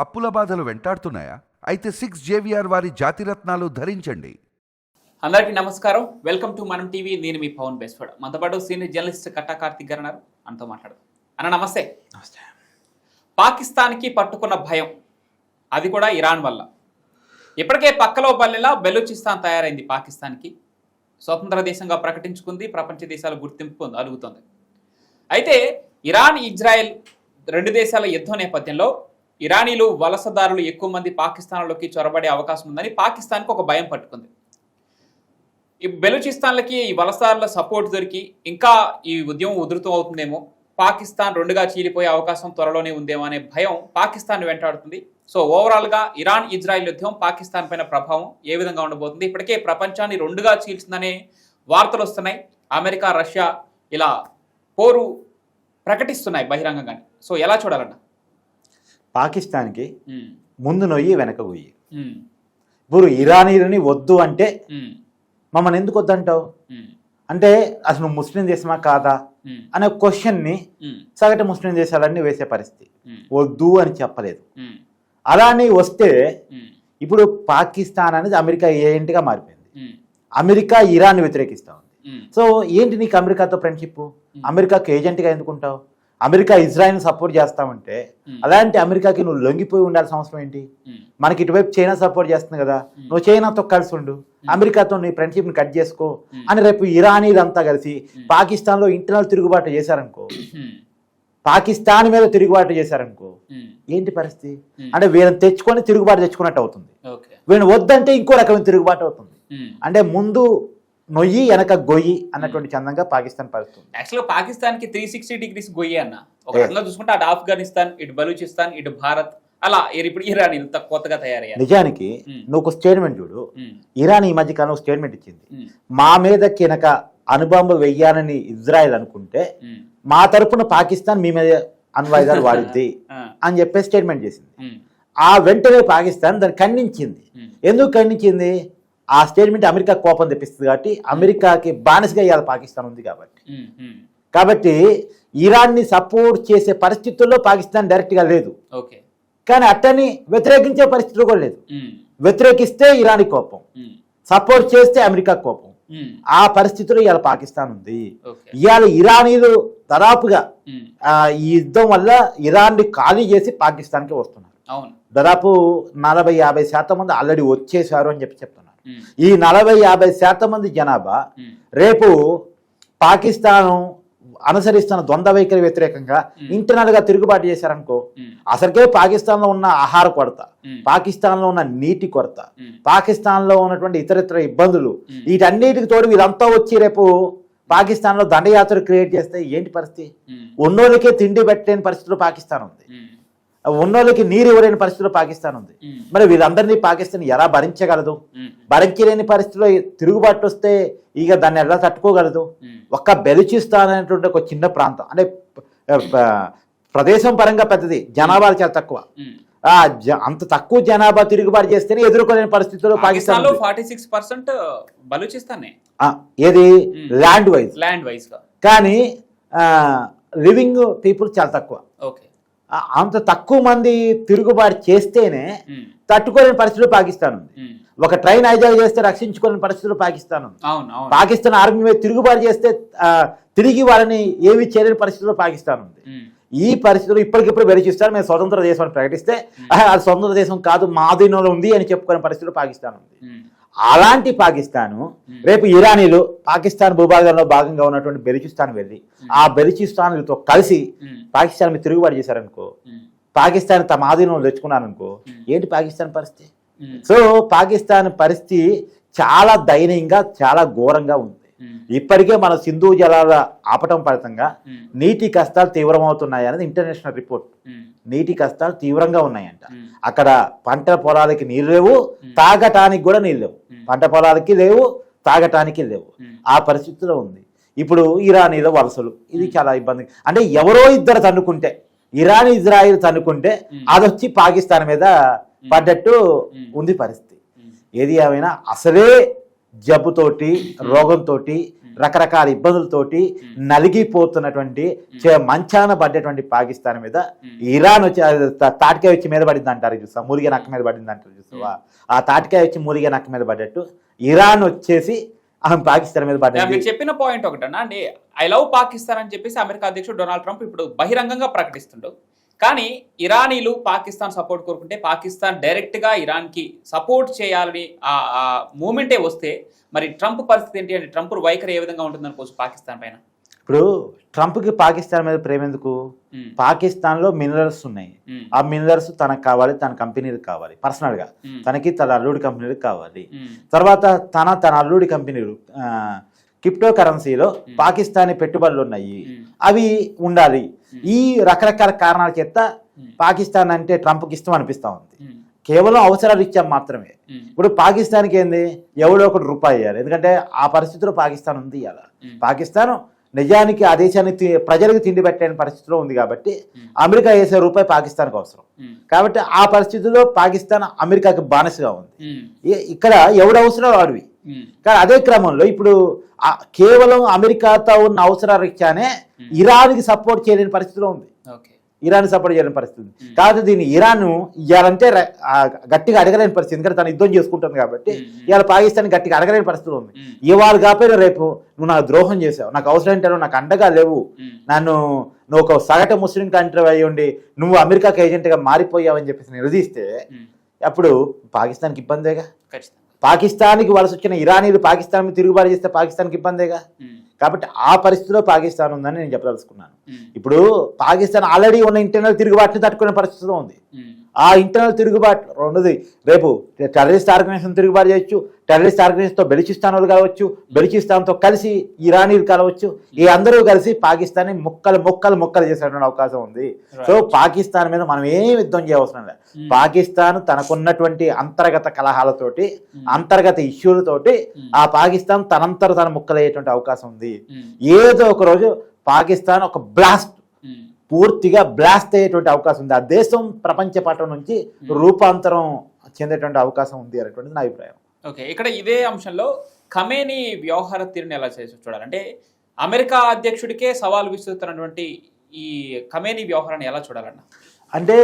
అప్పుల బాధలు వెంటాడుతున్నాయా? అయితే సిక్స్ జేవిఆర్ వారి జాతిరత్నాలు ధరించండి. అందరికీ నమస్కారం. Welcome to Manam TV. నేను మీ పవన్ బేస్వాడ. మనతో పాటు సీనియర్ జర్నలిస్ట్ కట్టా కార్తిక్ గారు ఉన్నారు. మనతో మాట్లాడదాం. అన్న నమస్తే. పాకిస్తాన్కి పట్టుకున్న భయం అది కూడా ఇరాన్ వల్ల. ఇప్పటికే పక్కలో బల్లెలా బెలూచిస్తాన్ తయారైంది పాకిస్తాన్కి. స్వతంత్ర దేశంగా ప్రకటించుకుంది ప్రపంచ దేశాల గుర్తింపు పొంద- అలుగుతుంది. అయితే ఇరాన్ ఇజ్రాయెల్ రెండు దేశాల యుద్ధం నేపథ్యంలో ఇరానీలు వలసదారులు ఎక్కువ మంది పాకిస్తాన్లోకి చొరబడే అవకాశం ఉందని పాకిస్తాన్కు ఒక భయం పట్టుకుంది. ఈ బెలూచిస్తాన్లకి ఈ వలసదారుల సపోర్ట్ దొరికి ఇంకా ఈ ఉద్యమం ఉధృతం అవుతుందేమో పాకిస్తాన్ రెండుగా చీలిపోయే అవకాశం త్వరలోనే ఉందేమో అనే భయం పాకిస్తాన్ వెంటాడుతుంది. సో ఓవరాల్గా ఇరాన్ ఇజ్రాయెల్ యుద్ధం పాకిస్తాన్ పైన ప్రభావం ఏ విధంగా ఉండబోతుంది? ఇప్పటికే ప్రపంచాన్ని రెండుగా చీల్చిందనే వార్తలు వస్తున్నాయి. అమెరికా రష్యా ఇలా పోరు ప్రకటిస్తున్నాయి బహిరంగంగానే. సో ఎలా చూడాలన్నా? పాకిస్తాన్కి ముందు నొయ్యి వెనక గొయ్యి ఇప్పుడు ఇరానీలని వద్దు అంటే మమ్మల్ని ఎందుకు వద్దంటావు? అంటే అసలు నువ్వు ముస్లిం దేశమా కాదా? అనే క్వశ్చన్ని సగటు ముస్లిం దేశాలన్నీ వేసే పరిస్థితి. వద్దు అని చెప్పలేదు. ఉమ్, అలా అని వస్తే ఇప్పుడు పాకిస్తాన్ అనేది అమెరికా ఏంటిగా మారిపోయింది. అమెరికా ఇరాన్ వ్యతిరేకిస్తా ఉంది. సో ఏంటి నీకు అమెరికాతో ఫ్రెండ్షిప్ అమెరికాకి ఏజెంట్గా ఎందుకుంటావు? అమెరికా ఇజ్రాయెల్ని సపోర్ట్ చేస్తామంటే అలాంటి అమెరికాకి నువ్వు లొంగిపోయి ఉండాల్సిన అవసరం ఏంటి? మనకి ఇటువైపు చైనా సపోర్ట్ చేస్తుంది కదా. నువ్వు చైనాతో కలిసి ఉండు. అమెరికాతో నీ ఫ్రెండ్షిప్ని కట్ చేసుకో. అని రేపు ఇరానీలంతా కలిసి పాకిస్తాన్లో ఇంటర్నల్ తిరుగుబాటు చేశారనుకో. పాకిస్తాన్ మీద తిరుగుబాటు చేశారనుకో. ఏంటి పరిస్థితి. అంటే వీళ్ళని తెచ్చుకొని తిరుగుబాటు తెచ్చుకున్నట్టు అవుతుంది. వీళ్ళని వద్దంటే ఇంకో రకమైన తిరుగుబాటు అవుతుంది. అంటే ముందు నొయ్యి వెనక గొయ్యి అన్నటువంటి చందంగా పాకిస్తాన్ పరిస్థితి యాక్చువల్గా పాకిస్తాన్కి త్రీ సిక్స్టీ డిగ్రీస్ గొయ్యి అన్న. ఒక. రకంగా చూసుకుంటే అటు ఆఫ్ఘనిస్తాన్ ఇటు బలూచిస్తాన్ ఇటు భారత్ అలా ఇప్పుడు ఇరాన్ ఇంత కొత్తగా తయారయ్యారు. నిజానికి. నువ్వు ఒక స్టేట్మెంట్ చూడు. ఇరాన్ ఈ మధ్య కాలంలో స్టేట్మెంట్ ఇచ్చింది. మా మీద కినక అనుబాంబ వెయ్యాలని ఇజ్రాయెల్ అనుకుంటే మా తరపున పాకిస్తాన్ మీ మీద అణ్వాయుధాలు వాడుద్ది అని చెప్పే స్టేట్మెంట్ చేసింది. ఆ వెంటనే పాకిస్తాన్ దాన్ని ఖండించింది. ఎందుకు ఖండించింది? ఆ స్టేట్మెంట్ అమెరికా కోపం తెప్పిస్తుంది కాబట్టి అమెరికాకి బానిసగా ఇవాళ పాకిస్తాన్ ఉంది కాబట్టి. కాబట్టి ఇరాన్ని సపోర్ట్ చేసే పరిస్థితుల్లో పాకిస్తాన్ డైరెక్ట్గా లేదు. కానీ అట్టని వ్యతిరేకించే పరిస్థితులు కూడా లేదు. వ్యతిరేకిస్తే ఇరానీ కోపం. సపోర్ట్ చేస్తే అమెరికా కోపం. ఆ పరిస్థితిలో ఇవాళ పాకిస్తాన్ ఉంది. ఇవాళ ఇరానీలు దాదాపుగా ఈ యుద్ధం వల్ల ఇరాన్ని ఖాళీ చేసి పాకిస్తాన్కి వస్తున్నారు. దాదాపు నలభై యాభై శాతం మంది ఆల్రెడీ వచ్చేసారు అని చెప్పి చెప్తున్నారు. ఈ నలభై యాభై శాతం మంది జనాభా రేపు పాకిస్తాన్ అనుసరిస్తున్న ద్వంద్వ వైఖరి వ్యతిరేకంగా ఇంటర్నల్గా తిరుగుబాటు చేశారనుకో అసలుకే పాకిస్తాన్లో ఉన్న ఆహార కొరత పాకిస్తాన్లో ఉన్న నీటి కొరత పాకిస్తాన్లో ఉన్నటువంటి ఇతరితర ఇబ్బందులు. వీటన్నిటికి తోడు వీళ్ళంతా వచ్చి రేపు పాకిస్తాన్లో దండయాత్ర క్రియేట్ చేస్తే ఏంటి పరిస్థితి? ఉన్నోళ్ళకే తిండి పెట్టలేని పరిస్థితిలో పాకిస్తాన్ ఉంది. ఉన్నోళ్ళకి నీరు ఇవ్వలేని పరిస్థితిలో పాకిస్తాన్ ఉంది. మరి వీళ్ళందరినీ పాకిస్తాన్ ఎలా భరించగలదు? భరించలేని పరిస్థితిలో తిరుగుబాటు వస్తే ఇక దాన్ని ఎలా తట్టుకోగలదు? ఒక్క బెలుచిస్తాన్ అనేటువంటి ఒక చిన్న ప్రాంతం అంటే ప్రదేశం పరంగా పెద్దది జనాభా చాలా తక్కువ. అంత తక్కువ జనాభా తిరుగుబాటు చేస్తేనే ఎదుర్కోలేని పరిస్థితుల్లో పాకిస్తాన్. ఫార్టీ సిక్స్ పర్సెంట్ బలూచిస్తానే. ఏది. Land wise. ల్యాండ్ వైజ్ కానీ లివింగ్ పీపుల్ చాలా తక్కువ. ఓకే. అంత తక్కువ మంది తిరుగుబాటు చేస్తేనే తట్టుకోలేని పరిస్థితిలో పాకిస్తాన్ ఉంది. ఒక ట్రైన్ హైజాక్ చేస్తే రక్షించుకోలేని పరిస్థితిలో పాకిస్తాన్ ఉంది. పాకిస్తాన్ ఆర్మీ మీద తిరుగుబాటు చేస్తే తిరిగి వాళ్ళని ఏమీ చేయలేని పరిస్థితిలో పాకిస్తాన్ ఉంది. ఈ పరిస్థితులు ఇప్పటికిప్పుడు వెలిచిస్తారు. మేము స్వతంత్ర దేశం అని ప్రకటిస్తే "ఆహా, అది స్వతంత్ర దేశం కాదు మా ఉంది అని చెప్పుకునే పరిస్థితిలో పాకిస్తాన్ ఉంది. అలాంటి పాకిస్తాను రేపు ఇరానీలు పాకిస్తాన్ భూభాగంలో భాగంగా ఉన్నటువంటి బెలుచిస్తాన్ వెళ్ళి ఆ బెలుచిస్తాన్లతో కలిసి పాకిస్తాన్ మీద తిరుగుబాటు చేశారనుకో పాకిస్తాన్ తమ ఆధీనంలో తెచ్చుకున్నారనుకో ఏంటి పాకిస్తాన్ పరిస్థితి? సో పాకిస్తాన్ పరిస్థితి చాలా దయనీయంగా చాలా ఘోరంగా ఉంది. ఇప్పటికే మన సింధు జలాల ఆపటం ఫలితంగా నీటి కష్టాలు తీవ్రమవుతున్నాయి అనేది ఇంటర్నేషనల్ రిపోర్ట్. నీటి కష్టాలు తీవ్రంగా ఉన్నాయంట. అక్కడ పంట పొలాలకి నీళ్ళు లేవు తాగటానికి కూడా నీళ్ళు లేవు. పంట పొలాలకి లేవు తాగటానికి లేవు. ఆ పరిస్థితిలో ఉంది. ఇప్పుడు ఇరానీలో వలసలు. ఇది చాలా ఇబ్బంది. అంటే ఎవరో ఇద్దరు తన్నుకుంటే ఇరాన్ ఇజ్రాయిల్ తన్నుకుంటే. అదొచ్చి పాకిస్తాన్ మీద పడ్డట్టు. ఉంది పరిస్థితి. ఏది ఏమైనా అసలే జబ్బుతోటి రోగంతో రకరకాల ఇబ్బందులతోటి నలిగిపోతున్నటువంటి మంచాన పడ్డటువంటి పాకిస్తాన్ మీద ఇరాన్ వచ్చి తాటికాయ వచ్చి మీద పడింది అంటారు చూసా మురిగే నక్క మీద పడింది అంటారు చూసావా ఆ తాటికాయ వచ్చి మురిగే నక్క మీద పడ్డట్టు ఇరాన్ వచ్చేసి ఆమె పాకిస్తాన్ మీద యా, పడ్డది మీరు చెప్పిన పాయింట్ ఒకటన్నా అండి ఐ లవ్ పాకిస్తాన్ అని చెప్పేసి అమెరికా అధ్యక్షుడు డొనాల్డ్ ట్రంప్ ఇప్పుడు బహిరంగంగా ప్రకటిస్తుండు. కానీ ఇరానీలు పాకిస్తాన్ సపోర్ట్ కోరుకుంటే పాకిస్తాన్ డైరెక్ట్గా ఇరాన్కి సపోర్ట్ చేయాలని ఆ మూమెంటే వస్తే మరి ట్రంప్ పరిస్థితి ఏంటి అంటే ట్రంప్ వైఖరి ఏ విధంగా ఉంటుంది అనుకోవచ్చు పాకిస్తాన్ పైన? ఇప్పుడు ట్రంప్కి పాకిస్తాన్ మీద ప్రేమ ఎందుకు? పాకిస్తాన్లో మినరల్స్ ఉన్నాయి. ఆ మినరల్స్ తనకు కావాలి తన కంపెనీలకు కావాలి. పర్సనల్గా. తనకి తన అల్లుడి కంపెనీలకు కావాలి. తర్వాత తన తన అల్లుడి కంపెనీలు క్రిప్టో కరెన్సీలో పాకిస్తానీ పెట్టుబడులు ఉన్నాయి. అవి ఉండాలి. ఈ రకరకాల కారణాల చేత పాకిస్తాన్ అంటే ట్రంప్కి ఇష్టం అనిపిస్తా ఉంది. కేవలం అవసరాలు ఇచ్చాం మాత్రమే. ఇప్పుడు పాకిస్తాన్కి ఏంది? ఎవడో ఒకటి రూపాయి ఇవ్వాలి ఎందుకంటే ఆ పరిస్థితిలో పాకిస్తాన్ ఉంది ఇవాళ ఉమ్, పాకిస్తాన్ నిజానికి ఆ దేశాన్ని ప్రజలకు తిండి పెట్టలేని పరిస్థితిలో ఉంది కాబట్టి అమెరికా వేసే రూపాయి పాకిస్తాన్కి అవసరం. కాబట్టి ఆ పరిస్థితిలో పాకిస్తాన్ అమెరికాకి బానిసగా ఉంది. ఇక్కడ ఎవడు అవసరం వాడివి. కానీ అదే క్రమంలో ఇప్పుడు కేవలం అమెరికాతో ఉన్న అవసరాల రీత్యానే ఇరాన్కి సపోర్ట్ చేయలేని పరిస్థితిలో ఉంది. ఇరాన్ సపోర్ట్ చేయలేని పరిస్థితి ఉంది. Hmm. కాబట్టి దీన్ని ఇరాన్ ఇవ్వాలంటే గట్టిగా అడగలేని పరిస్థితి ఎందుకంటే తను యుద్ధం చేసుకుంటుంది కాబట్టి Hmm. ఇవాళ పాకిస్తాన్ గట్టిగా అడగలేని పరిస్థితి ఉంది. ఇవాళ కాకపోయినా రేపు నువ్వు నాకు ద్రోహం చేసావు నాకు అవసరం ఏంటో నాకు అండగా లేవు. నన్ను నువ్వు ఒక సగటు ముస్లిం కంట్రీ అయ్యి ఉండి నువ్వు అమెరికాకి ఏజెంట్గా మారిపోయావని చెప్పేసి నిలదీస్తే అప్పుడు పాకిస్తాన్కి ఇబ్బందేగా? ఖచ్చితంగా. పాకిస్తాన్కి వలస వచ్చిన ఇరానీలు పాకిస్తాన్ మీద తిరుగుబాటు చేస్తే పాకిస్తాన్కి ఇబ్బందేగా? కాబట్టి ఆ పరిస్థితిలో పాకిస్తాన్ ఉందని నేను చెప్పదలుచుకున్నాను. ఇప్పుడు పాకిస్తాన్ ఆల్రెడీ ఉన్న ఇంటర్నల్ తిరుగుబాటుని తట్టుకునే పరిస్థితిలో ఉంది. ఆ ఇంటర్నల్ తిరుగుబాటు రెండోది. రేపు టెర్రరిస్ట్ ఆర్గనైజేషన్ తిరుగుబాటు చేయొచ్చు టెర్రరిస్ట్ ఆర్గనైజేషన్తో బెలిచిస్తాన్ వాళ్ళు కలవచ్చు బెలిచిస్తాన్తో కలిసి ఇరానీలు కలవచ్చు. ఈ అందరూ కలిసి పాకిస్తాన్ని ముక్కలు ముక్కలు ముక్కలు చేసేటువంటి అవకాశం ఉంది. సో పాకిస్తాన్ మీద మనం ఏం యుద్ధం చేయవసరం లేదు. Hmm. పాకిస్తాన్ తనకున్నటువంటి అంతర్గత కలహాలతోటి Hmm. అంతర్గత ఇష్యూలతోటి Hmm. ఆ పాకిస్తాన్ తనంతర తన ముక్కలయ్యేటువంటి అవకాశం ఉంది. ఏదో ఒక రోజు పాకిస్తాన్ ఒక బ్లాస్ట్ పూర్తిగా బ్లాస్ట్ అయ్యేటువంటి అవకాశం ఉంది. ఆ దేశం ప్రపంచ పటం నుంచి రూపాంతరం చెందేటువంటి అవకాశం ఉంది అనేటువంటిది నా అభిప్రాయం. ఓకే ఇక్కడ ఇదే అంశంలో ఖమేని వ్యవహార తీరుని ఎలా చేసి చూడాలంటే అమెరికా అధ్యక్షుడికే సవాల్ విసురుతున్నటువంటి ఈ ఖమేని వ్యవహారాన్ని ఎలా చూడాలన్న? అంటే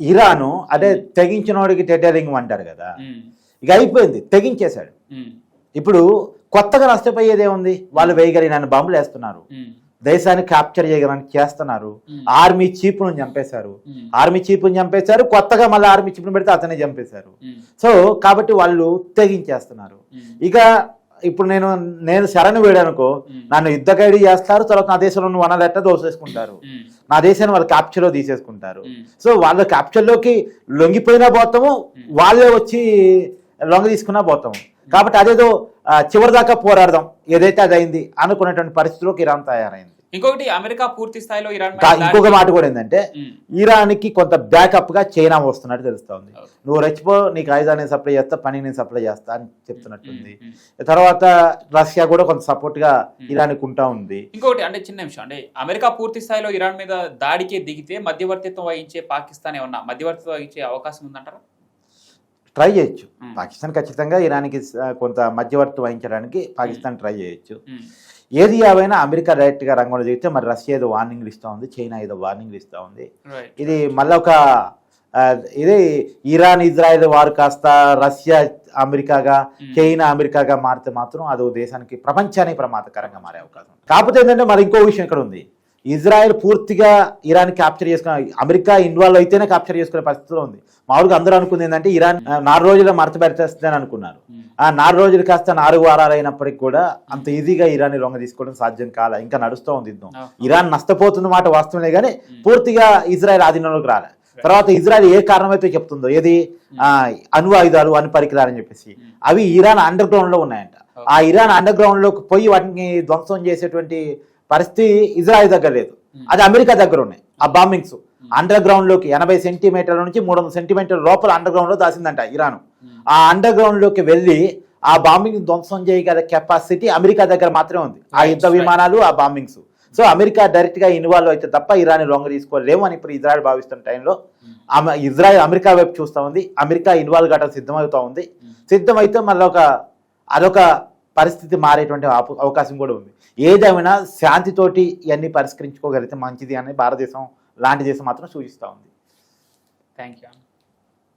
ఇరాను అదే తెగించినోడికి టెటరింగ్ అంటారు కదా. ఇక అయిపోయింది తెగించేశాడు. ఇప్పుడు కొత్తగా నష్టపోయేదే ఉంది వాళ్ళు వేయగలిగిన బాంబులు వేస్తున్నారు. దేశాన్ని క్యాప్చర్ చేయగలని చేస్తున్నారు. ఆర్మీ చీఫ్ను చంపేశారు. ఆర్మీ చీఫ్ను చంపేశారు. కొత్తగా మళ్ళీ ఆర్మీ చీఫ్ను పెడితే అతనే చంపేశారు. సో కాబట్టి వాళ్ళు తెగించేస్తున్నారు ఇక ఇప్పుడు నేను నేను శరణు వేయడానుకో నన్ను యుద్ధ ఖైడీ చేస్తారు తర్వాత నా దేశంలో నువ్వు వనలెట్ట దోసేసుకుంటారు. నా దేశాన్ని వాళ్ళు క్యాప్చర్లో తీసేసుకుంటారు. సో వాళ్ళ క్యాప్చర్లోకి లొంగిపోయినా పోతాము వాళ్ళే వచ్చి లొంగ తీసుకున్నా పోతాము కాబట్టి అదేదో చివరిదాకా పోరాడదాం. ఏదైతే అది అయింది అనుకునేటువంటి పరిస్థితిలోకి ఇరాన్ తయారైంది. ఇంకొకటి అమెరికా పూర్తి స్థాయిలో ఇరాన్ కా- ఇంకొక మాట కూడా ఏంటంటే ఉమ్, ఇరాన్కి కొంత బ్యాకప్గా చైనా వస్తున్నట్టు తెలుస్తోంది. ఓకే. నువ్వు రెచ్చిపో నీకు ఆయుధాన్ని సప్లై చేస్తా పని నేను సప్లై చేస్తా అని చెప్తున్నట్టుంది. తర్వాత రష్యా కూడా కొంత సపోర్ట్గా ఇరాన్కి ఉంటా ఉంది. ఇంకొకటి అంటే చిన్న విషయం అంటే అమెరికా పూర్తి స్థాయిలో ఇరాన్ మీద దాడికే దిగితే మధ్యవర్తిత్వం వహించే పాకిస్తాన్ ఏమన్నా మధ్యవర్తిత్వం వహించే అవకాశం ఉందంటారా? ట్రై చేయొచ్చు. పాకిస్తాన్ ఖచ్చితంగా ఇరాన్కి కొంత మధ్యవర్తి వహించడానికి పాకిస్తాన్ ట్రై చేయొచ్చు. ఏది ఏవైనా అమెరికా డైరెక్ట్గా రంగంలో దిగితే మరి రష్యా ఏదో వార్నింగ్లు ఇస్తా ఉంది చైనా ఏదో వార్నింగ్లు ఇస్తా ఉంది. ఇది మళ్ళీ ఒక ఇది ఇరాన్ ఇజ్రాయెల్ వారు కాస్త రష్యా అమెరికాగా. చైనా అమెరికాగా మారితే మాత్రం అది దేశానికి ప్రపంచానికి ప్రమాదకరంగా మారే అవకాశం. కాకపోతే ఏంటంటే మరి ఇంకో విషయం ఇక్కడ ఉంది. ఇజ్రాయెల్ పూర్తిగా ఇరాన్ క్యాప్చర్ చేసుకుని అమెరికా ఇన్వాల్వ్ అయితేనే క్యాప్చర్ చేసుకునే పరిస్థితిలో ఉంది. మామూలుగా అందరూ అనుకుంది ఏంటంటే ఇరాన్ నాలుగు రోజుల్లో మడత పెట్టేస్తుందని అనుకున్నారు. ఉమ్, ఆ నాలుగు రోజులు కాస్త నాలుగు వారాలు అయినప్పటికీ కూడా అంత ఈజీగా ఇరాన్ లొంగ తీసుకోవడం సాధ్యం కాల. ఇంకా నడుస్తూ ఉంది యుద్ధం. ఇరాన్ నష్టపోతున్న మాట వాస్తవమే కానీ పూర్తిగా ఇజ్రాయెల్ ఆధీనంలోకి రాలే. తర్వాత ఇజ్రాయెల్ ఏ కారణమైతే చెప్తుందో ఏది? ఆ, అణు ఆయుధాలు అణు పరికరాలని చెప్పేసి. అవి ఇరాన్ అండర్ గ్రౌండ్లో ఉన్నాయంట ఆ ఇరాన్ అండర్ గ్రౌండ్లోకి పోయి వాటిని ధ్వంసం చేసేటువంటి పరిస్థితి ఇజ్రాయెల్ దగ్గర లేదు. అది అమెరికా దగ్గర ఉన్నాయి. ఆ బాంబింగ్స్. అండర్ గ్రౌండ్లోకి ఎనభై సెంటీమీటర్ల నుంచి మూడు వందల సెంటీమీటర్ల లోపల అండర్ గ్రౌండ్లో దాసిందంట ఇరాన్. ఆ అండర్ గ్రౌండ్లోకి వెళ్ళి ఆ బాంబింగ్ ధ్వంసం చేయగల కెపాసిటీ అమెరికా దగ్గర మాత్రమే ఉంది. ఆ యుద్ధ. విమానాలు ఆ బాంబింగ్స్. సో అమెరికా డైరెక్ట్గా ఇన్వాల్వ్ అయితే తప్ప ఇరాన్ లొంగ తీసుకోలేము అని ఇప్పుడు ఇజ్రాయెల్ భావిస్తున్న టైంలో ఇజ్రాయెల్ అమెరికా వైపు చూస్తా ఉంది. అమెరికా ఇన్వాల్వ్ కావడం సిద్ధమవుతా ఉంది. సిద్ధమైతే మళ్ళీ ఒక అదొక పరిస్థితి మారేటువంటి అవకాశం కూడా ఉంది. ఏదేమైనా శాంతితోటి ఇవన్నీ పరిష్కరించుకోగలిగితే మంచిది అని భారతదేశం లాంటి దేశం మాత్రం సూచిస్తూ ఉంది. Thank you